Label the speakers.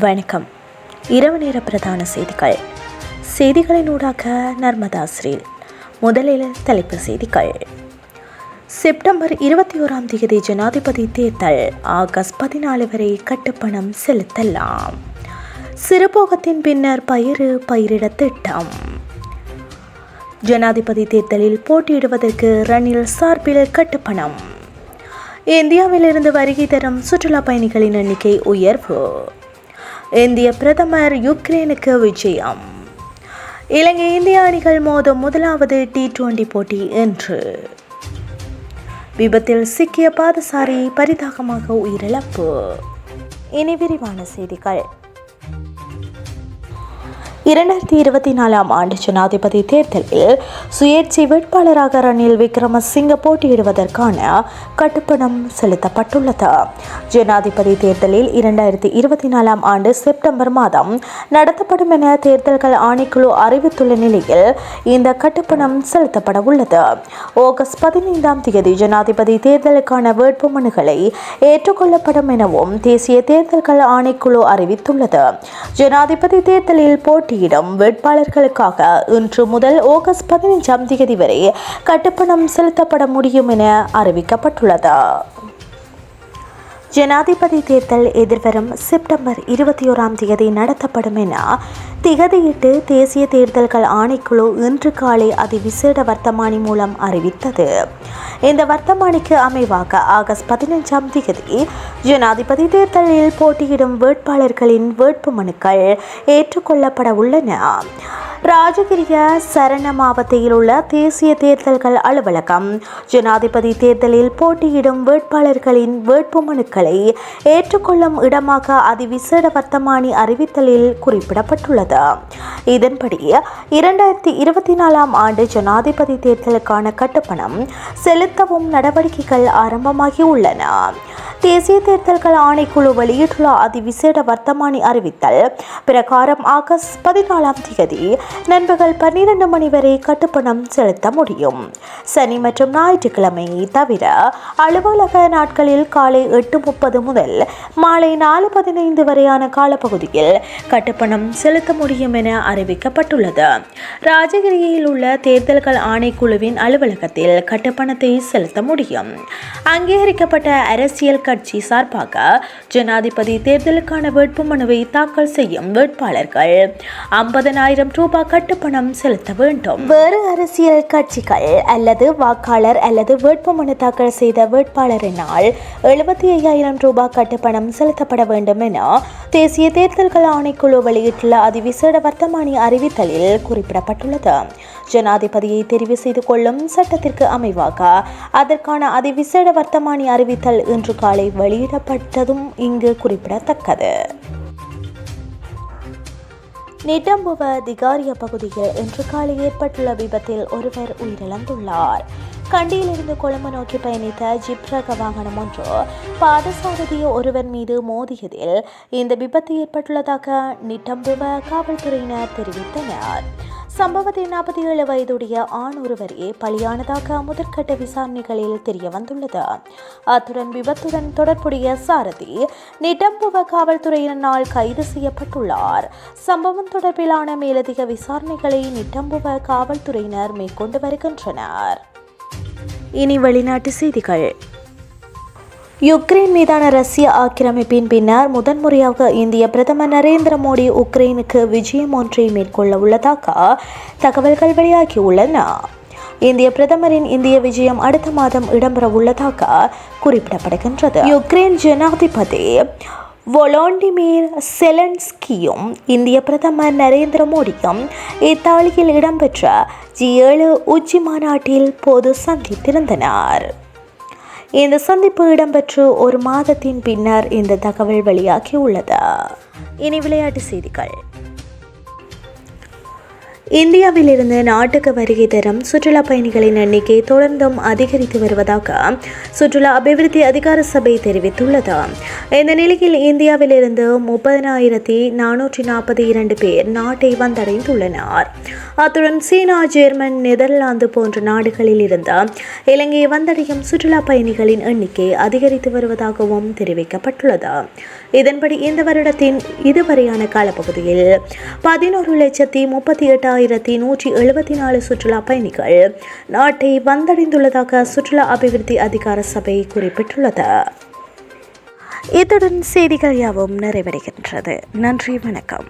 Speaker 1: வணக்கம். இரவு நேர பிரதான செய்திகள். செய்திகளை ஊடாக நர்மதா ஸ்ரீல். முதலில் தலைப்பு செய்திகள். செப்டம்பர் இருபத்தி ஓராம் தேதி ஜனாதிபதி தேர்தல். ஆகஸ்ட் பதினாலு வரை கட்டுப்பணம் செலுத்தலாம். சிறுபோகத்தின் பின்னர் பயிறு பயிரிட திட்டம். ஜனாதிபதி தேர்தலில் போட்டியிடுவதற்கு ரணில் சார்பில் கட்டுப்பணம். இந்தியாவிலிருந்து வருகை தரும் சுற்றுலா பயணிகளின் எண்ணிக்கை உயர்வு. இந்திய பிரதமர் யுக்ரைனுக்கு விஜயம். இலங்கை இந்திய அணிகள் மோதும் முதலாவது டி டுவெண்டி போட்டி இன்று. விபத்தில் சிக்கிய பாதசாரி பரிதாகமாக உயிரிழப்பு. இனி விரிவான செய்திகள். இரண்டாயிரத்தி இருபத்தி நாலாம் ஆண்டு ஜனாதிபதி தேர்தலில் சுயேட்சை வேட்பாளராக ரணில் விக்ரமசிங்க போட்டியிடுவதற்கான கட்டுப்பணம் செலுத்தப்பட்டுள்ளது. ஜனாதிபதி தேர்தலில் இரண்டாயிரத்தி இருபத்தி நாலாம் ஆண்டு செப்டம்பர் மாதம் நடத்தப்படும் என தேர்தல்கள் ஆணைக்குழு அறிவித்துள்ள நிலையில் இந்த கட்டுப்பணம் செலுத்தப்பட உள்ளது. ஆகஸ்ட் பதினைந்தாம் தேதி ஜனாதிபதி தேர்தலுக்கான வேட்புமனுகளை ஏற்றுக்கொள்ளப்படும் எனவும் தேசிய தேர்தல்கள் ஆணைக்குழு அறிவித்துள்ளது. ஜனாதிபதி தேர்தலில் போட்டி போட்டியிடும் வேட்பாளர்களுக்காக இன்று முதல் ஆகஸ்ட் பதினைஞ்சாம் தேதி வரை கட்டுப்பணம் செலுத்தப்பட முடியும் என அறிவிக்கப்பட்டுள்ளது. ஜனாதிபதி தேர்தல் எதிர்வரும் செப்டம்பர் இருபத்தி ஓராம் தேதி நடத்தப்படும் என திகதியிட்டு தேசிய தேர்தல்கள் ஆணைக்குழு இன்று காலை அதிவிசேட வர்த்தமானி மூலம் அறிவித்தது. இந்த வர்த்தமானிக்கு அமைவாக ஆகஸ்ட் பதினஞ்சாம் தேதி ஜனாதிபதி தேர்தலில் போட்டியிடும் வேட்பாளர்களின் வேட்புமனுக்கள் ஏற்றுக்கொள்ளப்பட உள்ளன. ராஜகிரிய சரண மாவட்டத்தில் உள்ள தேசிய தேர்தல்கள் அலுவலகம் ஜனாதிபதி தேர்தலில் போட்டியிடும் வேட்பாளர்களின் வேட்புமனுக்கள் ஏற்றுக்கொள்ளும் இடமாக அதிவிசேட வர்த்தமானி அறிவித்தலில் குறிப்பிடப்பட்டுள்ளது. இதன்படி இரண்டாயிரத்தி இருபத்தி நாலாம் ஆண்டு ஜனாதிபதி தேர்தலுக்கான கட்டுப்பணம் செலுத்தவும் நடவடிக்கைகள் ஆரம்பமாகி உள்ளன தேசிய தேர்தல்கள் ஆணைக்குழு வெளியிட்டுள்ள அதிவிசேட வர்த்தமானி அறிவித்தல் பிரகாரம் ஆகஸ்ட் பதினாலாம் தேதி நண்பகல் பன்னிரண்டு மணி வரை கட்டுப்பணம் செலுத்த முடியும். சனி மற்றும் ஞாயிற்றுக்கிழமை தவிர அலுவலக நாட்களில் காலை எட்டு முப்பது முதல் மாலை நாலு பதினைந்து வரையான காலப்பகுதியில் கட்டுப்பணம் செலுத்த முடியும் என அறிவிக்கப்பட்டுள்ளது. ராஜகிரியில் உள்ள தேர்தல்கள் ஆணைக்குழுவின் அலுவலகத்தில் கட்டுப்பணத்தை செலுத்த முடியும். அங்கீகரிக்கப்பட்ட அரசியல் கட்சி சார்பாக ஜனாதிபதி தேர்தலுக்கான வேட்புமனுவை தாக்கல் செய்யும் வேட்பாளர்கள். ஐம்பதனாயிரம் ரூபாய் கட்டுப்பணம் செலுத்த வேண்டும். வேறு அரசியல் கட்சிகள் அல்லது வாக்காளர் அல்லது வேட்புமனு தாக்கல் செய்த வேட்பாளரினால் எழுபத்தி ஐயாயிரம் ரூபாய் கட்டுப்பணம் செலுத்தப்பட வேண்டும் என தேசிய தேர்தல்கள் ஆணைக்குழு வெளியிட்டுள்ள அதிவிசேட வர்த்தமானி அறிவித்தலில் குறிப்பிடப்பட்டுள்ளது. ஜனாதிபதியை தெரிவு செய்து கொள்ளும் சட்டத்திற்கு அமைவாக. அதற்கான அதிவிசேட வர்த்தமானி அறிவித்தல் இன்று காலை வெளியிடப்பட்டதும் இங்கு குறிப்பிடத்தக்கது. நிட்டம்புவ திகாரிய பகுதியில் இன்று காலை ஏற்பட்டுள்ள விபத்தில் ஒருவர் உயிரிழந்துள்ளார். கண்டியிலிருந்து கொழும்பு நோக்கி பயணித்த ஜிப்ரக வாகனம் ஒன்று பாதசாரதிய ஒருவர் மீது மோதியதில் இந்த விபத்து ஏற்பட்டுள்ளதாக நிட்டம்புவ காவல்துறையினர் தெரிவித்தனர். சம்பவத்தில் நாற்பத்தி ஏழு வயதுடைய ஆண் ஒருவரே பலியானதாக முதற்கட்ட விசாரணைகளில் தெரிய வந்துள்ளது அத்துடன் விபத்துடன் தொடர்புடைய சாரதி நிடம்புவ காவல்துறையினரால் கைது செய்யப்பட்டுள்ளார். சம்பவம் தொடர்பிலான மேலதிக விசாரணைகளை நிட்டம்புவ காவல்துறையினர் மேற்கொண்டு வருகின்றனர். இனி வெளிநாட்டு செய்திகள். யுக்ரைன் மீதான ரஷ்ய ஆக்கிரமிப்பின் பின்னர் முதன்முறையாக இந்திய பிரதமர் நரேந்திர மோடி உக்ரைனுக்கு விஜயம் ஒன்றை மேற்கொள்ள உள்ளதாக தகவல்கள் வெளியாகியுள்ளன. இந்திய பிரதமரின் இந்திய விஜயம் அடுத்த மாதம் இடம்பெற உள்ளதாக குறிப்பிடப்படுகின்றது. யுக்ரைன் ஜனாதிபதி வொலோண்டிமீர் செலன்ஸ்கியும் இந்திய பிரதமர் நரேந்திர மோடியும் இத்தாலியில் இடம்பெற்ற ஜி ஏழு உச்சி மாநாட்டில் போது சந்தித்திருந்தனர். இந்த சந்திப்பு இடம்பெற்று ஒரு மாதத்தின் பின்னர் இந்த தகவல் வெளியாகியுள்ளது. இனி விளையாட்டு செய்திகள். இந்தியாவிலிருந்து நாட்டுக்கு வருகை தரும் சுற்றுலா பயணிகளின் எண்ணிக்கை தொடர்ந்தும் அதிகரித்து வருவதாக சுற்றுலா அபிவிருத்தி அதிகார சபை தெரிவித்துள்ளது. இந்த நிலையில் இந்தியாவிலிருந்து முப்பதனாயிரத்தி நானூற்றி நாற்பத்தி இரண்டு பேர் நாட்டை வந்தடைந்துள்ளனர். அத்துடன் சீனா ஜெர்மன் நெதர்லாந்து போன்ற நாடுகளில் இருந்து இலங்கையை வந்தடையும் சுற்றுலா பயணிகளின் எண்ணிக்கை அதிகரித்து வருவதாகவும் தெரிவிக்கப்பட்டுள்ளது. இதன்படி இந்த வருடத்தின் இதுவரையான காலப்பகுதியில் பதினோரு லட்சத்தி முப்பத்தி ஆயிரத்தி நூற்றி எழுபத்தி நாலு சுற்றுலா பயணிகள் நாட்டை வந்தடைந்துள்ளதாக சுற்றுலா அபிவிருத்தி அதிகார சபை குறிப்பிட்டுள்ளது. இத்துடன் செய்திகள் யாவும் நிறைவடைகின்றது. நன்றி வணக்கம்.